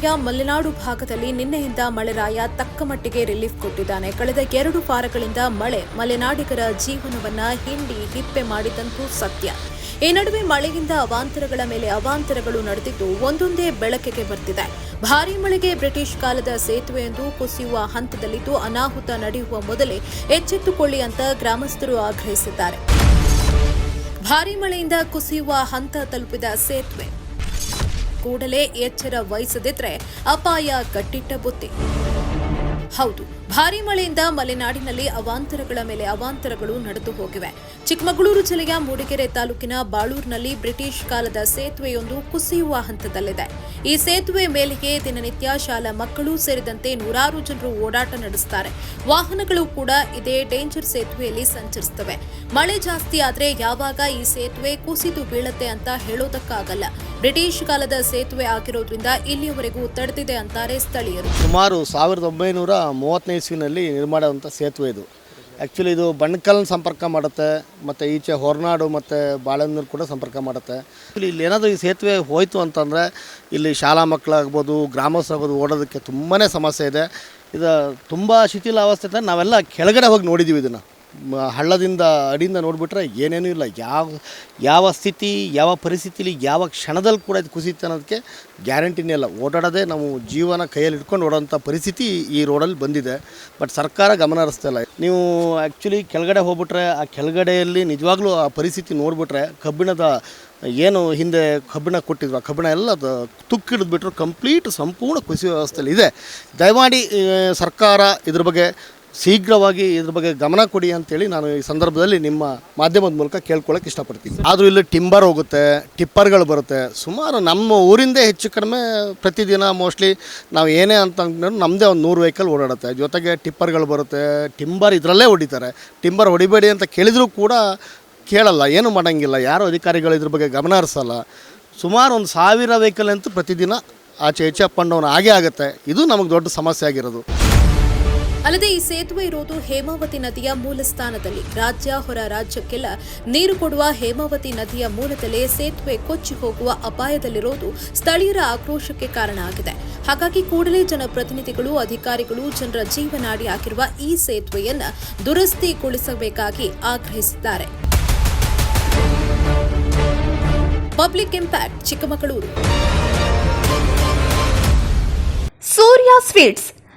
ಮಲೆನಾಡು ಭಾಗದಲ್ಲಿ ನಿನ್ನೆಯಿಂದ ಮಳೆರಾಯ ತಕ್ಕ ಮಟ್ಟಿಗೆ ರಿಲೀಫ್ ಕೊಟ್ಟಿದ್ದಾನೆ. ಕಳೆದ ಎರಡು ವಾರಗಳಿಂದ ಮಳೆ ಮಲೆನಾಡಿಗರ ಜೀವನವನ್ನ ಹಿಂಡಿ ಹಿಪ್ಪೆ ಮಾಡಿದಂತೂ ಸತ್ಯ. ಈ ನಡುವೆ ಮಳೆಯಿಂದ ಅವಾಂತರಗಳ ಮೇಲೆ ಅವಾಂತರಗಳು ನಡೆದಿದ್ದು ಒಂದೊಂದೇ ಬೆಳಕಿಗೆ ಬರ್ತಿದೆ. ಭಾರೀ ಮಳೆಗೆ ಬ್ರಿಟಿಷ್ ಕಾಲದ ಸೇತುವೆಯೊಂದು ಕುಸಿಯುವ ಹಂತದಲ್ಲಿದ್ದು ಅನಾಹುತ ನಡೆಯುವ ಮೊದಲೇ ಎಚ್ಚೆತ್ತುಕೊಳ್ಳಿ ಅಂತ ಗ್ರಾಮಸ್ಥರು ಆಗ್ರಹಿಸಿದ್ದಾರೆ. ಭಾರೀ ಮಳೆಯಿಂದ ಕುಸಿಯುವ ಹಂತ ತಲುಪಿದ ಸೇತುವೆ. ಕೂಡಲೇ ಎಚ್ಚರ ವಹಿಸದಿದ್ರೆ ಅಪಾಯ ಕಟ್ಟಿಟ್ಟ ಬುತ್ತಿ. ಹೌದು. ಭಾರಿ ಮಳೆಯಿಂದ ಮಲೆನಾಡಿನಲ್ಲಿ ಅವಾಂತರಗಳ ಮೇಲೆ ಅವಾಂತರಗಳು ನಡೆದು ಹೋಗಿವೆ. ಚಿಕ್ಕಮಗಳೂರು ಜಿಲ್ಲೆಯ ಮೂಡಿಗೆರೆ ತಾಲೂಕಿನ ಬಾಳೂರಿನಲ್ಲಿ ಬ್ರಿಟಿಷ್ ಕಾಲದ ಸೇತುವೆಯೊಂದು ಕುಸಿಯುವ ಹಂತದಲ್ಲಿದೆ. ಈ ಸೇತುವೆ ಮೇಲಿಗೆ ದಿನನಿತ್ಯ ಶಾಲಾ ಮಕ್ಕಳು ಸೇರಿದಂತೆ ನೂರಾರು ಜನರು ಓಡಾಟ ನಡೆಸುತ್ತಾರೆ. ವಾಹನಗಳು ಕೂಡ ಇದೇ ಡೇಂಜರ್ ಸೇತುವೆಯಲ್ಲಿ ಸಂಚರಿಸುತ್ತವೆ. ಮಳೆ ಜಾಸ್ತಿ ಆದರೆ ಯಾವಾಗ ಈ ಸೇತುವೆ ಕುಸಿದು ಬೀಳತ್ತೆ ಅಂತ ಹೇಳೋದಕ್ಕಾಗಲ್ಲ. ಬ್ರಿಟಿಷ್ ಕಾಲದ ಸೇತುವೆ ಆಗಿರೋದ್ರಿಂದ ಇಲ್ಲಿಯವರೆಗೂ ತಡೆದಿದೆ ಅಂತಾರೆ ಸ್ಥಳೀಯರು. ಸುಮಾರು ಸಾವಿರದ ಒಂಬೈನೂರ ಮೂವತ್ತನೇ ಇಸ್ವಿನಲ್ಲಿ ನಿರ್ಮಾಣವಾದಂಥ ಸೇತುವೆ ಇದು. ಆ್ಯಕ್ಚುಲಿ ಇದು ಬಣ್ಕಲ್ನ ಸಂಪರ್ಕ ಮಾಡುತ್ತೆ, ಮತ್ತು ಈಚೆ ಹೊರನಾಡು ಮತ್ತು ಬಾಳೆನೂರು ಕೂಡ ಸಂಪರ್ಕ ಮಾಡುತ್ತೆ. ಇಲ್ಲಿ ಏನಾದರೂ ಈ ಸೇತುವೆ ಹೋಯಿತು ಅಂತಂದರೆ ಇಲ್ಲಿ ಶಾಲಾ ಮಕ್ಕಳಾಗ್ಬೋದು, ಗ್ರಾಮಸ್ಥರಾಗ್ಬೋದು ಓಡೋದಕ್ಕೆ ತುಂಬಾ ಸಮಸ್ಯೆ ಇದೆ. ಇದು ತುಂಬ ಶಿಥಿಲಾವಸ್ಥೆ ನಾವೆಲ್ಲ ಕೆಳಗಡೆ ಹೋಗಿ ನೋಡಿದ್ದೀವಿ ಇದನ್ನು. ಹಳ್ಳದಿಂದ ಅಡಿಯಿಂದ ನೋಡಿಬಿಟ್ರೆ ಏನೇನೂ ಇಲ್ಲ. ಯಾವ ಯಾವ ಸ್ಥಿತಿ, ಯಾವ ಪರಿಸ್ಥಿತಿಲಿ, ಯಾವ ಕ್ಷಣದಲ್ಲಿ ಕೂಡ ಇದು ಕುಸಿಯುತ್ತೆ ಅನ್ನೋದಕ್ಕೆ ಗ್ಯಾರಂಟಿನೇ ಇಲ್ಲ. ಓಡಾಡೋದೇ ನಾವು ಜೀವನ ಕೈಯಲ್ಲಿ ಇಟ್ಕೊಂಡು ಓಡೋಂಥ ಪರಿಸ್ಥಿತಿ ಈ ರೋಡಲ್ಲಿ ಬಂದಿದೆ. ಬಟ್ ಸರ್ಕಾರ ಗಮನ ಹರಿಸ್ತಾ ಇಲ್ಲ. ನೀವು ಆ್ಯಕ್ಚುಲಿ ಕೆಳಗಡೆ ಹೋಗ್ಬಿಟ್ರೆ, ಆ ಕೆಳಗಡೆಯಲ್ಲಿ ನಿಜವಾಗ್ಲೂ ಆ ಪರಿಸ್ಥಿತಿ ನೋಡಿಬಿಟ್ರೆ, ಕಬ್ಬಿಣದ ಏನು ಹಿಂದೆ ಕಬ್ಬಿಣ ಕೊಟ್ಟಿದ್ರು, ಆ ಕಬ್ಬಿಣ ಎಲ್ಲ ತುಕ್ಕಿಡಿದ್ಬಿಟ್ರು, ಕಂಪ್ಲೀಟ್ ಸಂಪೂರ್ಣ ಕುಸಿಯುವ ವ್ಯವಸ್ಥೆಯಲ್ಲಿ ಇದೆ. ದಯಮಾಡಿ ಸರ್ಕಾರ ಇದ್ರ ಬಗ್ಗೆ ಶೀಘ್ರವಾಗಿ ಇದ್ರ ಬಗ್ಗೆ ಗಮನ ಕೊಡಿ ಅಂತೇಳಿ ನಾನು ಈ ಸಂದರ್ಭದಲ್ಲಿ ನಿಮ್ಮ ಮಾಧ್ಯಮದ ಮೂಲಕ ಕೇಳ್ಕೊಳ್ಳೋಕೆ ಇಷ್ಟಪಡ್ತೀನಿ. ಆದರೂ ಇಲ್ಲಿ ಟಿಂಬರ್ ಹೋಗುತ್ತೆ, ಟಿಪ್ಪರ್ಗಳು ಬರುತ್ತೆ. ಸುಮಾರು ನಮ್ಮ ಊರಿಂದೇ ಹೆಚ್ಚು ಕಡಿಮೆ ಪ್ರತಿದಿನ ಮೋಸ್ಟ್ಲಿ ನಾವು ಏನೇ ಅಂತ ನಮ್ಮದೇ ಒಂದು ನೂರು ವೆಹಿಕಲ್ ಓಡಾಡುತ್ತೆ. ಜೊತೆಗೆ ಟಿಪ್ಪರ್ಗಳು ಬರುತ್ತೆ, ಟಿಂಬರ್ ಇದರಲ್ಲೇ ಹೊಡಿತಾರೆ. ಟಿಂಬರ್ ಹೊಡಿಬೇಡಿ ಅಂತ ಕೇಳಿದರೂ ಕೂಡ ಕೇಳಲ್ಲ, ಏನು ಮಾಡೋಂಗಿಲ್ಲ. ಯಾರು ಅಧಿಕಾರಿಗಳು ಇದ್ರ ಬಗ್ಗೆ ಗಮನ ಹರಿಸಲ್ಲ. ಸುಮಾರು ಒಂದು ಸಾವಿರ ವೆಹಿಕಲ್ ಅಂತೂ ಪ್ರತಿದಿನ ಆಚೆ ಈಚೆ ಅಪ್ ಆ್ಯಂಡ್ ಆಗೇ ಆಗುತ್ತೆ. ಇದು ನಮಗೆ ದೊಡ್ಡ ಸಮಸ್ಯೆ ಆಗಿರೋದು. ಅಲ್ಲದೆ ಈ ಸೇತುವೆ ಇರೋದು ಹೇಮಾವತಿ ನದಿಯ ಮೂಲ ಸ್ಥಾನದಲ್ಲಿ ರಾಜ್ಯ ಹೊರ ರಾಜ್ಯಕ್ಕೆಲ್ಲ ನೀರು ಕೊಡುವ ಹೇಮಾವತಿ ನದಿಯ ಮೂಲದಲ್ಲೇ ಸೇತುವೆ ಕೊಚ್ಚಿ ಹೋಗುವ ಅಪಾಯದಲ್ಲಿರೋದು ಸ್ಥಳೀಯರ ಆಕ್ರೋಶಕ್ಕೆ ಕಾರಣ ಆಗಿದೆ. ಹಾಗಾಗಿ ಕೂಡಲೇ ಜನಪ್ರತಿನಿಧಿಗಳು, ಅಧಿಕಾರಿಗಳು ಜನರ ಜೀವನಾಡಿ ಆಗಿರುವ ಈ ಸೇತುವೆಯನ್ನು ದುರಸ್ತಿಗೊಳಿಸಬೇಕಾಗಿ ಆಗ್ರಹಿಸಿದ್ದಾರೆ. Public impact, Chikkamagaluru. Surya sweets